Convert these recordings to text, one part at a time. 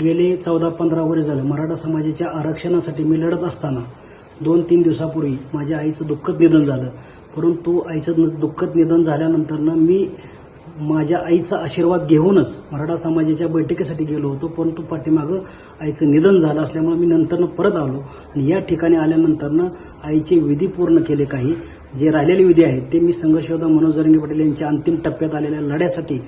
गेले चौदा पंधरा वर्ष झालं. मराठा समाजाच्या आरक्षणासाठी मी लढत असताना दोन तीन दिवसापूर्वी माझ्या आईचं दुःखद निधन झालं. परंतु आईचं न- दुःखद निधन झाल्यानंतरनं मी माझ्या आईचा आशीर्वाद घेऊनच मराठा समाजाच्या बैठकीसाठी गेलो होतो. परंतु पाठीमागं आईचं निधन झालं असल्यामुळे मी नंतरनं परत आलो. आणि या ठिकाणी आल्यानंतरनं आईचे विधी पूर्ण केले काही. जे राहिलेले विधी आहेत ते मी संघर्षयोद्धा मनोज जरंगे पाटील यांच्या अंतिम टप्प्यात आलेल्या लढ्यासाठी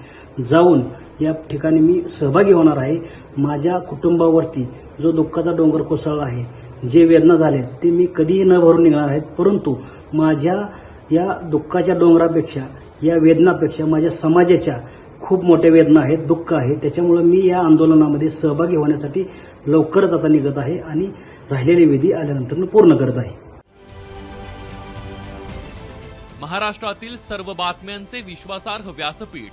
जाऊन या ठिकाणी मी सहभागी होणार आहे. माझ्या कुटुंबावरती जो दुःखाचा डोंगर कोसळला आहे जे वेदना झालेत ते मी कधीही न भरून निघणार आहेत. परंतु माझ्या या दुःखाच्या डोंगरापेक्षा या वेदनापेक्षा माझ्या समाजाच्या खूप मोठ्या वेदना आहेत दुःख आहे त्याच्यामुळं मी या आंदोलनामध्ये सहभागी होण्यासाठी लवकरच आता निघत आहे आणि राहिलेली विधी आल्यानंतर पूर्ण करत आहे. महाराष्ट्रातील सर्व बातम्यांचे विश्वासार्ह व्यासपीठ